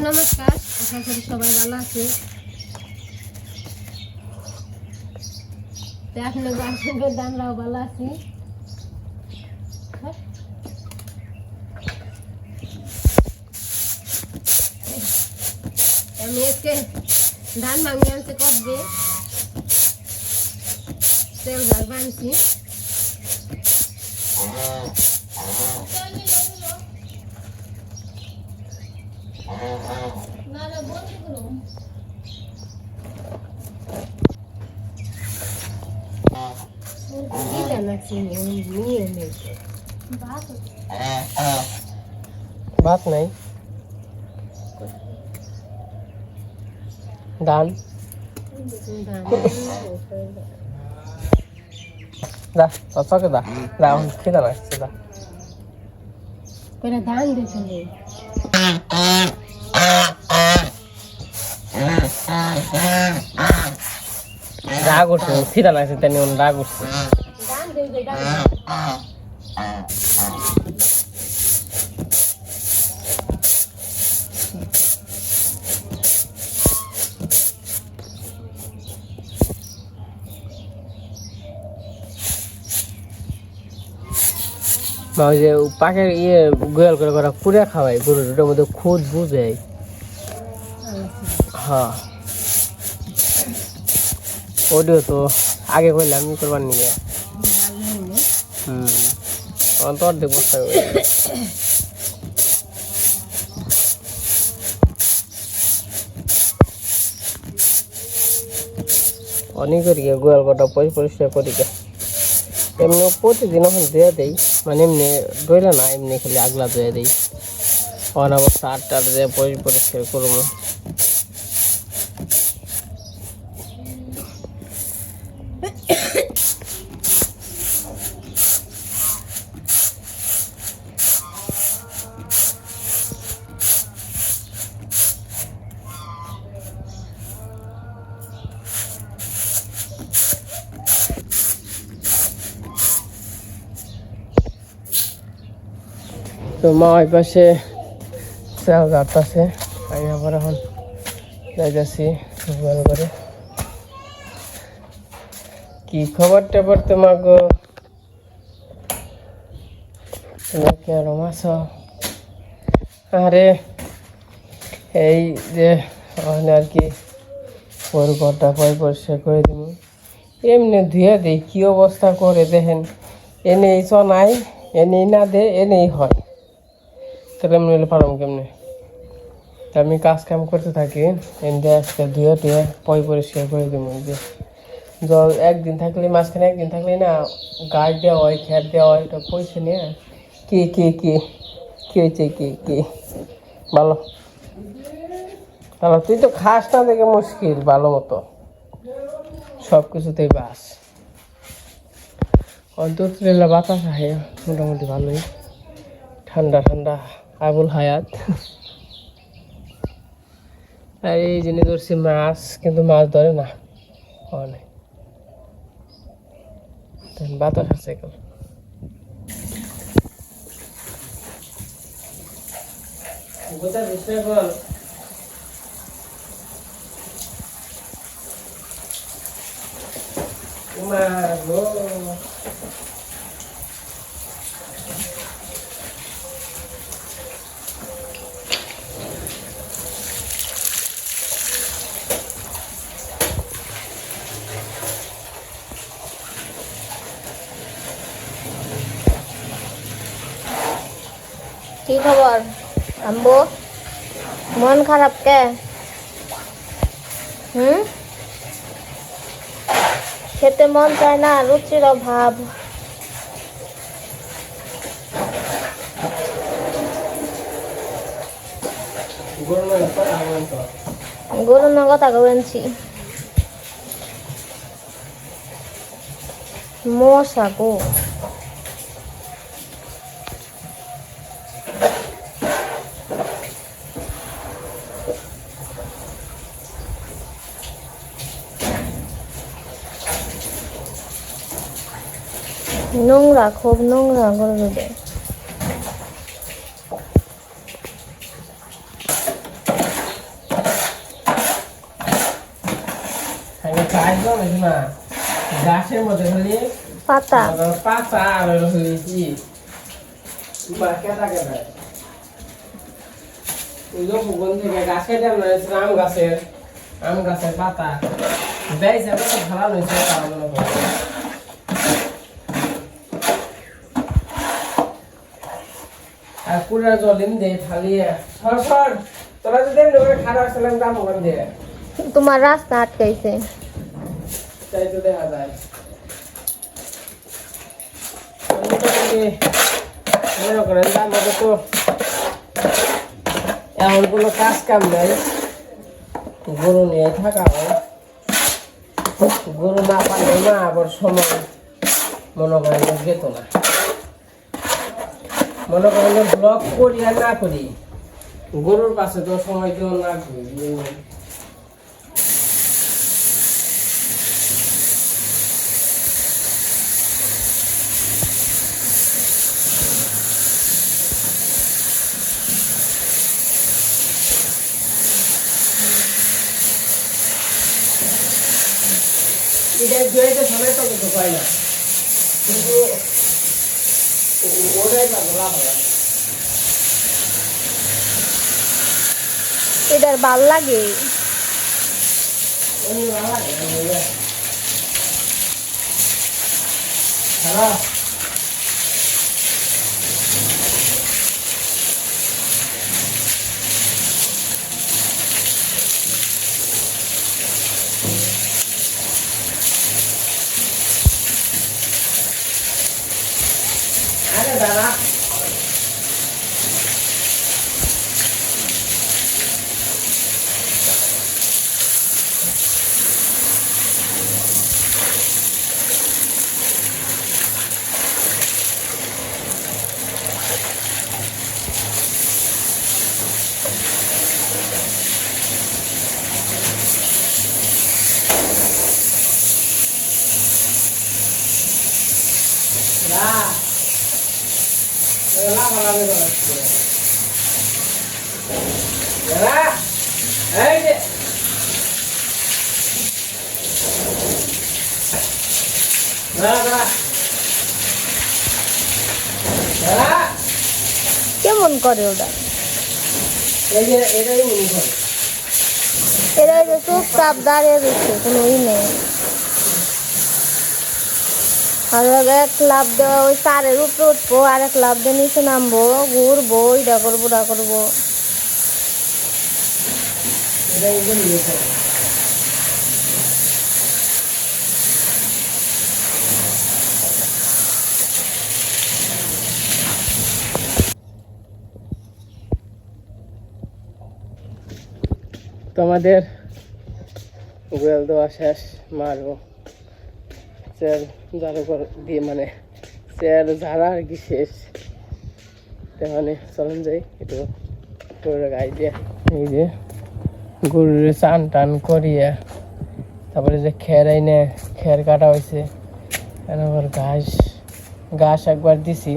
নমস্কার। আশা সবাই ভালো আছে আপনার গাছের আমরাও ভালো আছি। হ্যাঁ? আমি আজকে ধান ভাঙি আনতে করবে তেল ঝাল বানছি কি জানাচ্ছি নিয়ে নেই ভাত নাই। ডাল। দা পাপাকে দা। দা খেতে লাগছে দা। ধান রাগ উঠছে, খিদা লাগছে তাই নিয়ে রাগ উঠছে। ওই যে পাকের ইয়ে গোয়াল করে করা পুরে খাওয়াই গরুর মধ্যে খুদ বুঝে। হ্যাঁ। ওডিও তো আগে করলাম ই করবার নিয়ে হুম। তখন তো অর্ধেক বস্তা। অনেক করি গে গোয়াল কটা পরি পরিষ্কার করি গে এমনি প্রতিদিন এখন ধুয়ে দেই মানে এমনি ডইলে না এমনি খালি আগলা ধুয়ে দেই। অনাবস্থা আটটা দিয়ে পরি পরিষ্কার করব। তো মা ওই পাশে চাল গাড়তেছে আমি আবার এখন যাইতেছি ভালো করে। কি খবর টবর তোমার গো? তুমি কেরম আরে, এই যে আর কি ওর ঘরটা পয় পরিষ্কার করে দিব এমনি ধুয়ে দিই, কি অবস্থা করে দেখেন। এনেই চনাই, এনেই না দে, এনেই হয়। তাহলে আমি কেমনে? তা আমি কাজ কাম করতে থাকি এনে আজকে ধুয়ে টুয়ে পয় পরিষ্কার করে দিব যে। জল একদিন থাকলে, মাঝখানে একদিন থাকলে না গাছ দেওয়া হয় খেত দেওয়া হয় এটা পয়সা নিয়ে কে কে, কি, কে হয়েছে, কে, কি? ভালো। ভালো, তুই তো খাস না দেখে মুশকিল, ভালো মতো। সব কিছুতেই বাস। অন্তত বাতাস আহে, মোটামুটি ভালোই। ঠান্ডা ঠান্ডা। আবুল হায়াত। আর এই জন্য ধরছি মাছ কিন্তু মাছ ধরে না। বাতাস আছে এখন। খবর? আম্বু, মন খারাপ কে? হুম? খেতে মন চায় না, রুচির অভাব। গরু না কথা কবেনছি মশা গো। খোলা খুব নোংরা করে দেবে গাছের মধ্যে খালি পাতা। পাতা আর হলি কি কেটা কেটা গাছের আম গাছের আম গাছের পাতা। দেয় যাবে ভালো হয়েছে আর কুড়া জল দিন দে ফালিয়ে সর সর তোরা যদি লোকের খারাপ ছিলাম দাম ওখান দিয়ে। তোমার রাস্তা আটকাইছে। তাই তো দেখা যায়। মোটামুটি মনে করেন যে আমাদের তো এমন কোনো কাজ কাম নাই। গরু নিয়ে থাকা হয়। গরু না পারলে না আবার সময় মনে করেন যেত না। মনে করেন ব্লক করি আর না করি, গরুর পাশে তো সময় দেওয়া লাগবে এটা জয়তে সময় তো কিছু পাই না। কিন্তু ওটাই লাগবে লাভ হবে এটার ভালো লাগে। ভালো লাগে এমনি ইয়ে। হ্যালো আরে দাদা না এলা ভালো লাগে এলা এই যে না না এলা কেমন করে ওটা? এরা যে চুপচাপ দাঁড়িয়ে দিচ্ছে কোনো ই নেই। আর এক লাভ দেওয়া ওই তারের উপরে উঠবো আর এক লাভ দিয়ে নিচে নামবো ঘুরবো এটা করব ওটা করব। তোমাদের গোয়াল দেওয়া শেষ, মারবো। চেয়ার করে, দিয়ে মানে চেয়ার ঝাড়া আর কি শেষ। মানে চলুন যাই, একটু গরুর গাই দিয়ে। এই যে গরুর চান টান করিয়ে তারপরে যে খের আইনে, খের কাটা হয়েছে আবার ঘাস ঘাস একবার দিছি,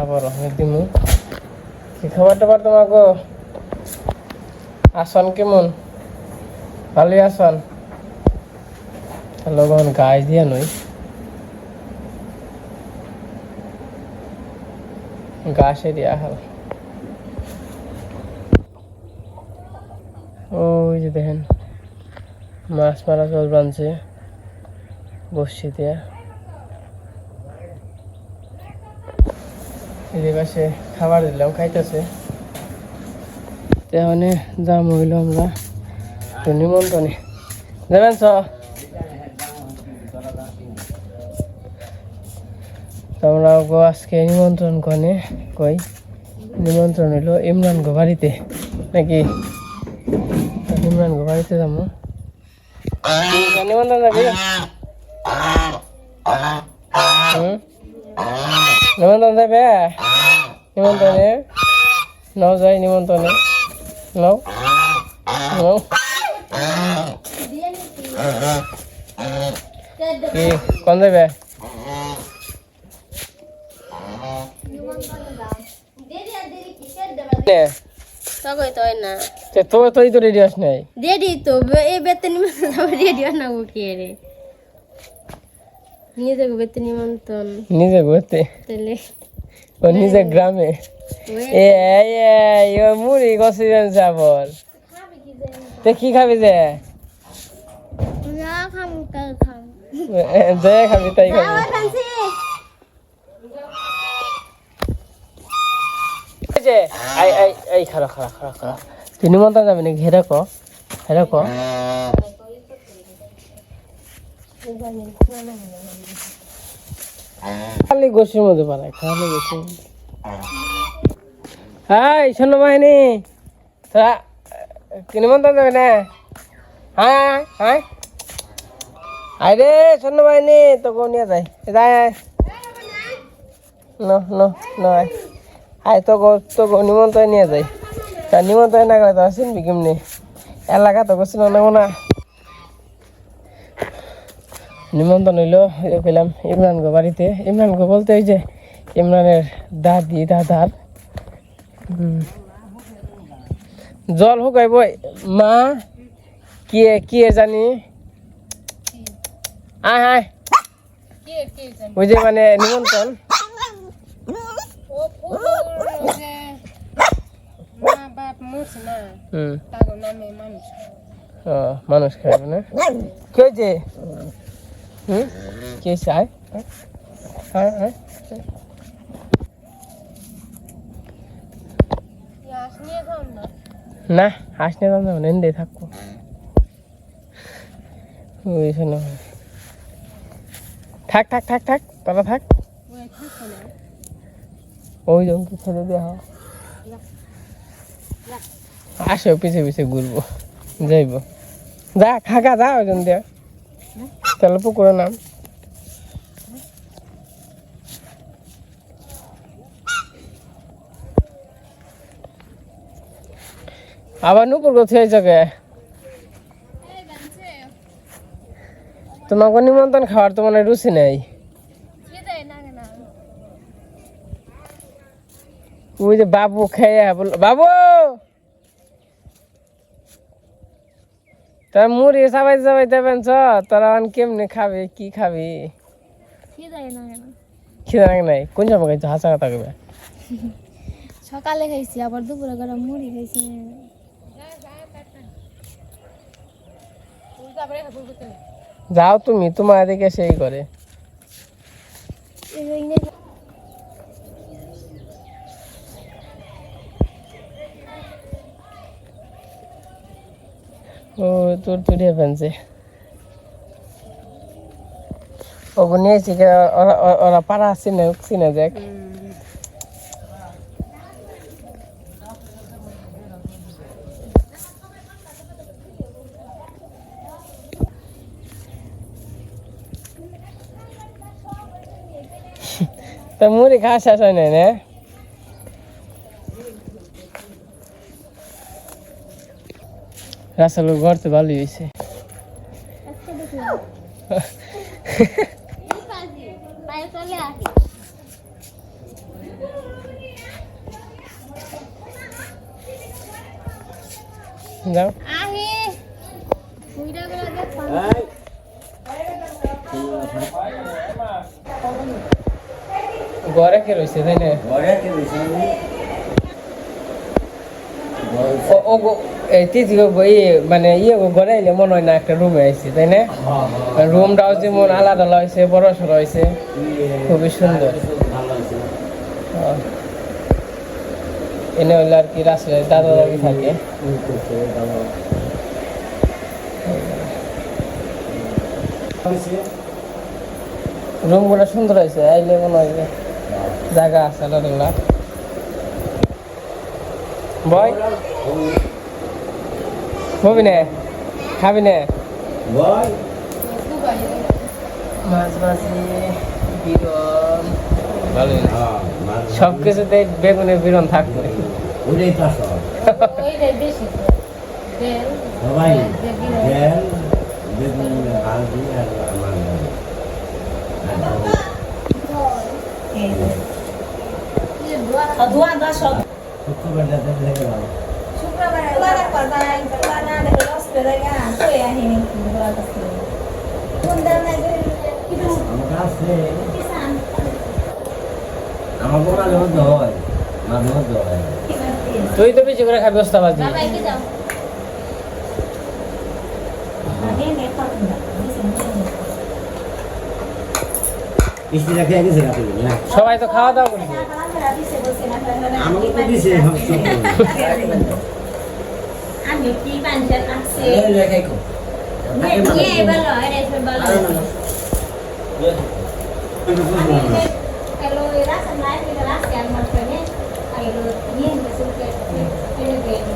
আবার অনেক দিমু খাবার টাবার তোমাকে আসন কেমন? ভালোই আসন। লগন গাছ দিয়া নই। দিয়া হাল ওই যে দেখেন, মাছ মারা জল বানছে, বসছি দিয়া। এদের পাশে খাবার দিলাম, খাইতেছে। তেমনি দাম হইল আমরা। নিমন্ত্রণে। দেবেন চ। তোমরা গো আজকে নিমন্ত্রণ কনে, কই? নিমন্ত্রণ হইল ইমরান গো বাড়িতে। নাকি? ইমরান গো বাড়িতে যাব নিমন্ত্রণ যাবি? নিমন্ত্রণ যাবে? নিমন্ত্রণে? নাও যাই নিমন্ত্রণে। নাও নাও কি কোন তবে তো না। তে তো তুই তো রেডি আস নাই। রেডি তো এই বেতন রেডি না উঠি রে? যাব বেতন নিমন্ত্রণ। নিজে ঘুরতে তাহলে ও নিজে গ্রামে এ ও মুড়ি গছিলেন যাবর তে কি খাবি যে না খাম কাল খাম এ, যে খাবি তাই খাবি যে আই আই এই খারা খারা খারা খারা তুই নিমন্ত্রণ যাবি নাকি হেরে ক হেরে ক খালি গোসির মধ্যে পালায় খালি গোসির হাই শোনো বাহিনী তোরা নিমন্ত্রণ যাবে না? হ্যাঁ হ্যাঁ। আরে শোনো বাহিনী তো কেউ নিয়ে যায় যায় আয় নো নো নো আয়। আয় তো গো তো নিমন্ত্রণ নিয়ে যায় তা নিমন্ত্রণ না করে তো চিনবি কেমনি? এলাকা তো গোসিল না না। নিমন্ত্রণ হইল পেলাম ইমরান গো বাড়িতে। ইমরান গো বলতে ওই যে ইমরানের দাদি দাদার। জল শুকাইব মা কি কি জানি? আয় জানে ওই যে মানে নিমন্ত্রণ। যে মানুষ খাইবে না? কে হয়েছে হুম কে ইয়াস নিয়ে যাও না হাস নিয়ে যাব না এনে থাকব ওই শোনো থাক থাক থাক থাক তোরা থাক ওই ওই ছেড়ে দেওয়া হোক আসো পিছে পিছে ঘুরবো যাইব যা খাকা যা ওই জন দিয়া তাহলে পুকুরে নাম। আবার নুপুর কোথায় যাবে তোমাকে নিমন্ত্রণ খাওয়ার তো মানে রুচি নেই। ওই যে বাবু খেয়ে বাবু! তার মুড়ি সবাই সবাই দেবেন চ তোরা কেমনে খাবে কি খাবি? খিদে লাগে নাই কোন সময় খাইছো? হাসা কথা কবে সকালে খাইছি আবার দুপুরে গরম মুড়ি খাইছি। যাও তুমি তোমার এদিকে সেই করে। ও তোর তুলিয়ে ফেলছে ওগো নিয়েছি কে ওরা, ওরা- ওরা পাড়া চিনে চিনে দেখ। তা মুড়ি খাওয়া শেষ হয় না? রাস্তার ঘর তো ভালোই হয়েছে যাও। ঘরে কে রয়েছে তাই না? ঘরে কে বসে ও- গো ইয়ে মানে ইয়ে গো ঘরে আইলে মনে হয় না একটা রুমে আইছি, তাই না? রুমটাও যেমন আলাদা হয়েছে বড় সড় হয়েছে খুবই সুন্দর। এনে হইলে আর কি রাস্তায় দাদা দাদি থাকে। রুমগুলো সুন্দর হয়েছে আইলে মনে হয় জায়গা আছে আলাদা বয়। হবি না খাবি না সব কিছুতে বেগুনের বিরন থাকবে ওটাই ওইটাই বেশি সবাই বেগুন হালদি আর আমার শুক্রবার তুই তো বেশি করে খাবি বস্তা বাজি। সবাই তো খাওয়া দাওয়া করছে। আমাকে তো দিছে আমি কি পাঞ্জাব আছে রেখে কো নিয়ে এবার লয় রেসে বলো Kalau rasa naik kita rasa yang makanya kalau ini masuk ke ini begini.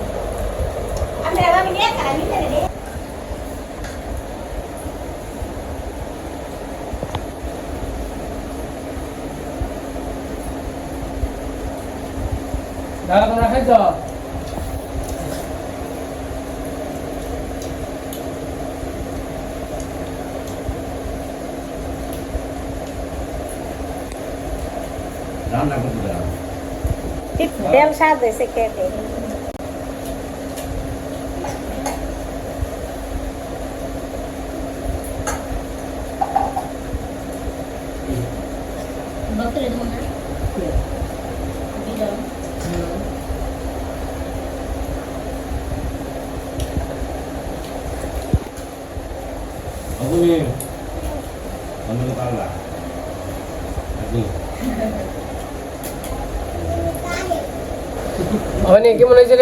Anda apa ini kan ini tadi deh. দাদা তোমরা তেল স্বাদ হয়েছে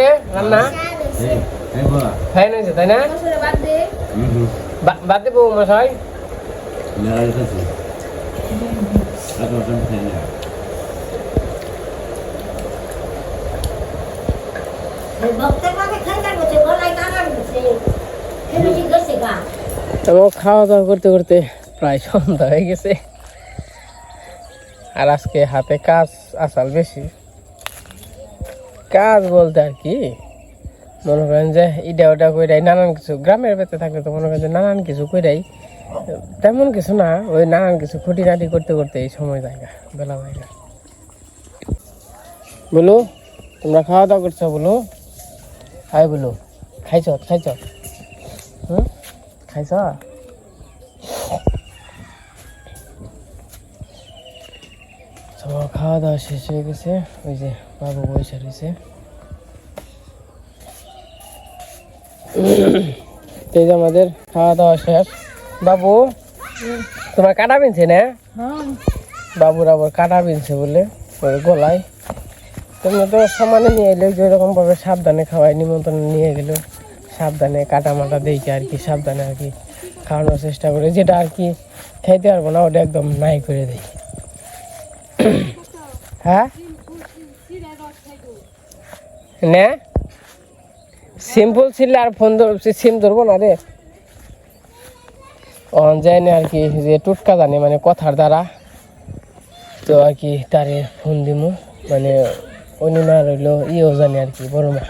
রে, রান্না? হয়েছে, তাই না? বাদ দেবো মশাই। খাওয়া দাওয়া করতে করতে প্রায় সন্ধ্যা হয়ে গেছে। আর আজকে হাতে কাজ, আসাল বেশি। কাজ বলতে আর কি। মনে করেন যে ইটা ওটা কইরাই, নানান কিছু, গ্রামের ভেতরে থাকলে তো মনে করেন যে নানান কিছু কইরাই। তেমন কিছু না, ওই নানান কিছু খুঁটিনাটি করতে করতে এই সময় জায়গা, বেলা জায়গা বলো, তোমরা খাওয়া দাওয়া করছ বলো? হাই বলো, খাইছ খাইছ? হুম? খাইছ? খাওয়া দাওয়া শেষ হয়ে গেছে, ওই যে বাবু বসে রয়েছে এই যে আমাদের খাওয়া দাওয়া শেষ। বাবু তোমার কাটা বিনছে না? বাবুর আবার কাটা বিনছে বলে ওই গলায়। তোমরা তো সমানে নিয়ে এলে যেরকম ভাবে সাবধানে খাওয়াই নিমন্ত্রণ নিয়ে গেল সাবধানে কাটা মাটা দেখে আর কি সাবধানে আর কি খাওয়ানোর চেষ্টা করে। যেটা আর কি খাইতে পারব না ওটা একদম নাই করে দেয়। হ্যাঁ? নে। সিম্পল ছিল আর ফোন সিম ধরবো না রে। অন যায় না আর কি, যে টুটকা জানে মানে কথার দ্বারা। তো আর কি তারে ফোন দিমু মানে অন্য না রইল ইয়েও জানে আর কি, বড় মা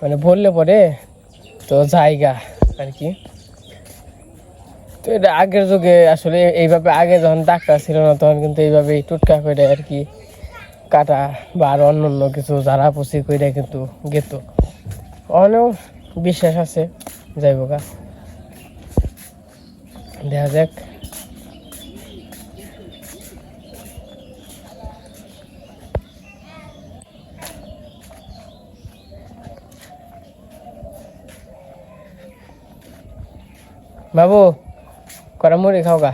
মানে বললে পরে, তো জায়গা আর কি। তো এটা আগের যুগে আসলে এইভাবে আগে যখন ডাক্তার ছিল না, তখন কিন্তু এইভাবে টুটকা করে আর কি কাটা বা আর অন্য অন্য কিছু যারা পুষি করে কিন্তু গেত। অনেক বিশ্বাস আছে যাইব গা দেখা যাক। বাবু করা মুড়ি খাও গা?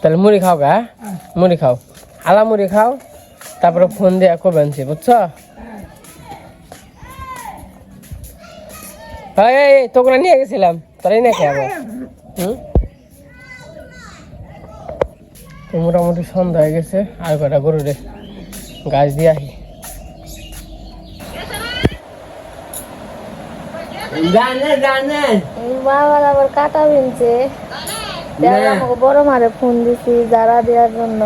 তাহলে মুড়ি খাও গা মুড়ি খাও। আলা মুড়ি খাও তারপরে ফোন দিয়ে কবে আনছি বুঝছ? এই তোকে নিয়ে গেছিলাম তোরাই না খাব হুম? মোটামুটি সন্ধ্যা হয়ে গেছে আর কটা গরু রে? গাছ দিয়ে আহি। Jangan, jangan বাবার আবার কাটা বিনছে। বড় মারে ফোন দিছি যারা দেওয়ার জন্য।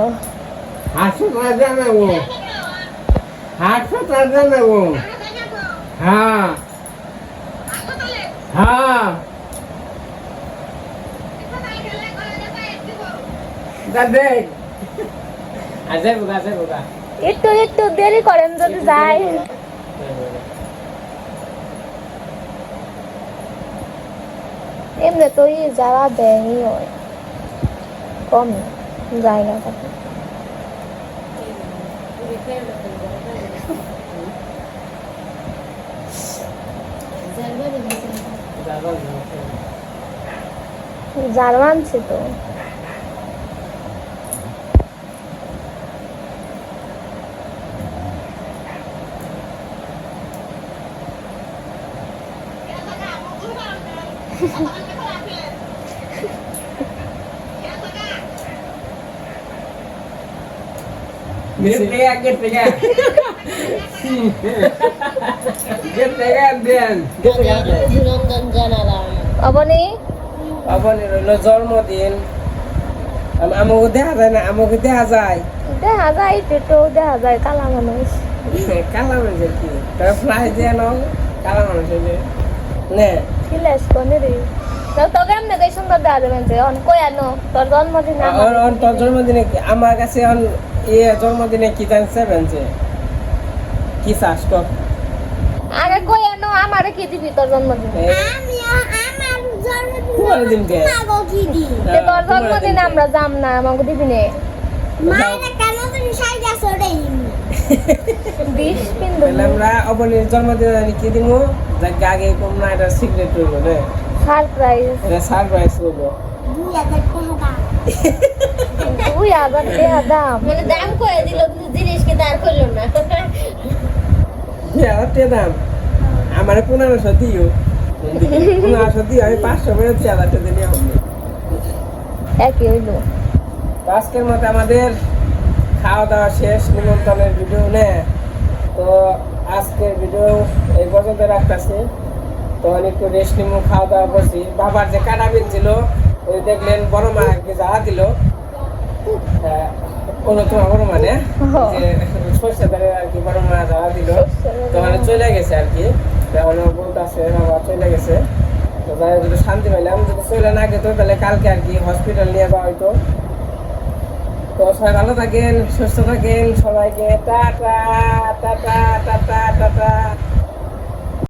নেব হ্যাঁ। হ্যাঁ। একটু একটু দেরি করেন যদি যাই। এমনি তো যারা দেয়ই হয় কম যায় না তাকে জার্মান সে তো। অবনি? রইল জন্মদিন। আম- আমাকে দেখা যায় না? আমাকে দেখা যায়? দেখা যায় একটু দেখা যায় কালা মানুষ। কালা মানুষের কি? তার ফ্লাই দিয়ে নাও কালা মানুষের যে। নে। ফিলেস কোনে রে। তো তোকে এমনি দেই সুন্দর দেখা যাবেন যে অন কই আনো? তোর জন্মদিন আমার। কাছে ইয়ে জন্মদিনে কি জানছে বেঞ্চে কি চাষ কর? আগে কই আনো আমারে কি দিবি তোর জন্মদিন? আমি আমার কে? জন্মদিন কি দি তে তোর জন্মদিন আমরা যাম না আমাকে দিবি নে। মায়ের কেন তুমি সাইডা সরে বিষ পিন্দু আমরা অবনীর জন্মদিনে আমি কি দিব যাকে আগে কম না এটা সিক্রেট করব রে সারপ্রাইজ এটা সারপ্রাইজ দুই টাকা। দাম মানে দাম করে দিল কিন্তু জিনিসকে দাঁড় করল না। টাকা দাম। আমার পনেরোশো দিও। পনেরোশো দিও আমি পাঁচশো করে দিলে একই হইল। আজকের মতো আমাদের খাওয়া দাওয়া শেষ নিমন্ত্রণের ভিডিও নে? তো আজকের ভিডিও এই পর্যন্ত রাখতেছি। তো আমি একটু রেস্ট নিমু খাওয়া দাওয়া করছি। বাবার যে কাটা বিল ছিল ওই দেখলেন বড় মা আর যাওয়া দিল। তোমার বড় মানে যে সর্ষে দাঁড়িয়ে আর কি বড় মা যাওয়া দিল তো মানে চলে গেছে আর কি। এখন বলতে আছে বাবা চলে গেছে। তো যাই একটু শান্তি পাইলাম যদি চলে না গেতো তাহলে কালকে আর কি হসপিটাল নিয়ে যাওয়া হয়তো তো সবাই ভালো থাকেন সুস্থ থাকেন সবাইকে টাটা টাটা টাটা টাটা।